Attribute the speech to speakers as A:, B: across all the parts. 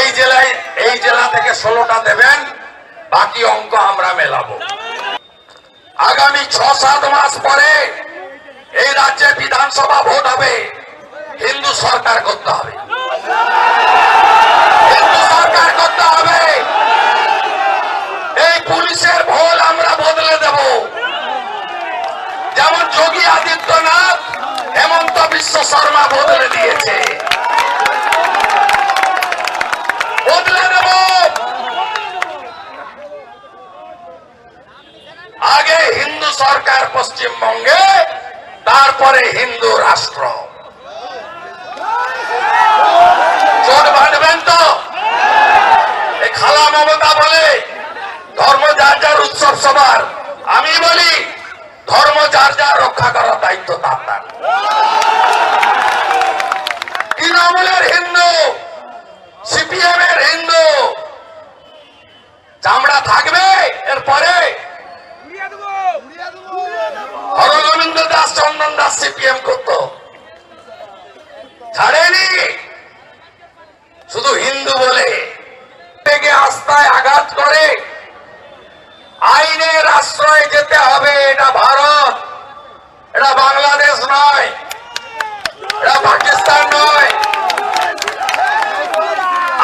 A: এই জেলায়, এই জেলা থেকে ষোলোটা দেবেন বাকি অঙ্ক আমরা মেলাবো। আগামী ছ সাত মাস পরে এই রাজ্যে বিধানসভা ভোট হবে। হিন্দু সরকার করতে হবে। হিন্দু সরকার করতে হবে। এই পুলিশের ভোল আমরা বদলে দেব। যেমন যোগী আদিত্যনাথ, হেমন্ত বিশ্ব শর্মা বদলে দিয়েছে। আগে হিন্দু সরকার পশ্চিমবঙ্গে, তারপরে হিন্দু রাষ্ট্র। খালা মমতা বলে, ধর্ম যার যার উৎসব সবার। আমি বলি, ধর্ম যার যার রক্ষা করার দায়িত্ব তার তার তৃণমূলের হিন্দু সিপিএম এর হিন্দু চামড়া থাকবে, এরপরে হরগোবিন্দ দাস, চন্দন দাস সিপিএম করতো। ছাড়েনি। শুধু হিন্দু বলে। থেকে আস্থায় আঘাত করে। আইনের আশ্রয় যেতে হবে, এটা ভারত। এটা বাংলাদেশ নয়। এটা পাকিস্তান নয়।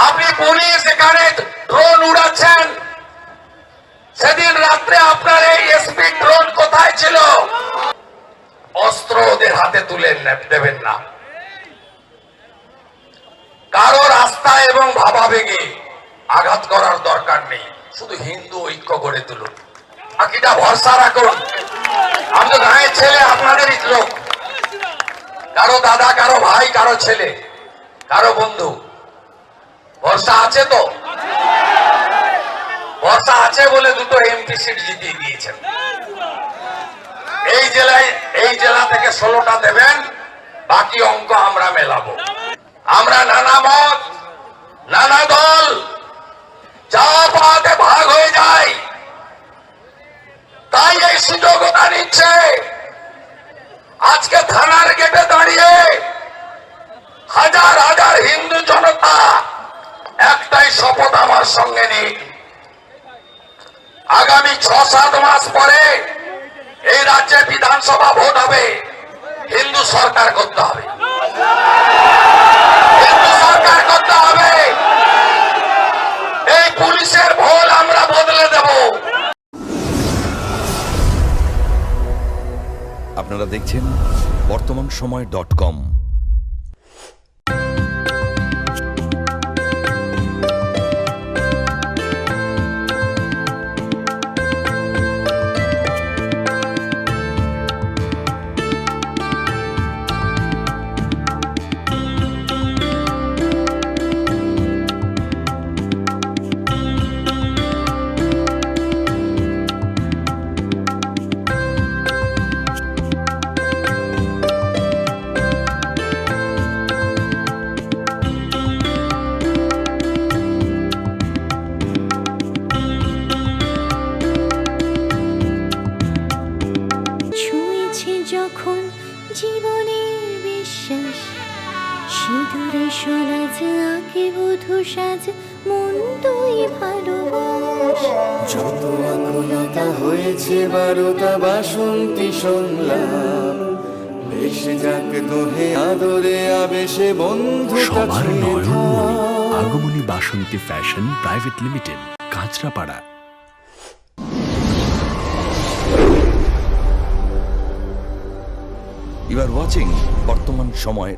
A: আপনি পুলিশ এখানে ড্রোন উড়াচ্ছেন। সেদিন রাত্রে আপনার এই এসপি ড্রোন কোথায় ছিল? অস্ত্র ওদের হাতে তুলে দেবেন না। কারোর আস্থা এবং ভাবাবেগে আঘাত করার দরকার নেই। শুধু হিন্দু ঐক্য গড়ে তুলুন। বাকিটা ভরসা রাখুন। আমি তো গাঁয়ের ছেলে, আপনাদেরই লোক। কারও দাদা, কারও ভাই, কারও ছেলে, কারও বন্ধু। ভরসা আছে তো? ভরসা আছে বলে দুটো এমপি সিট জিতিয়ে দিয়েছেন। এই জেলায়, এই জেলা থেকে ষোলোটা দেবেন, বাকি অঙ্ক আমরা মেলাবো। আমরা নানা মত, নানা দল, যা পাতে ভাগ হয়ে যায়, তাই এই সুযোগতা নিচ্ছে। আজকে থানার গেটে দাঁড়িয়ে হাজার হাজার হিন্দু জনতা একটাই শপথ আমার সঙ্গে নিন আগামী ছ সাত মাস পরে এই রাজ্যে বিধানসভা ভোট হবে। হিন্দু সরকার করতে হবে। হিন্দু সরকার করতে হবে। এই পুলিশের ভোল আমরা বদলে দেব।
B: আপনারা দেখছেন বর্তমান সময় ডট কম।
C: বিশ্বাস সিঁদুরে সরাজ আঁকে বধু সাজ মন তুই ভালোবাস।
D: যত আকুলতা হয়েছে বারোটা বাসন্তী সংলাপ ভেসে যাক দোহে আদরে আবেশে বন্ধু
E: সবার নয়নমণি Agomoni Basanti fashion private limited Kanchrapara.
B: আর ওয়াচিং বর্তমান সময়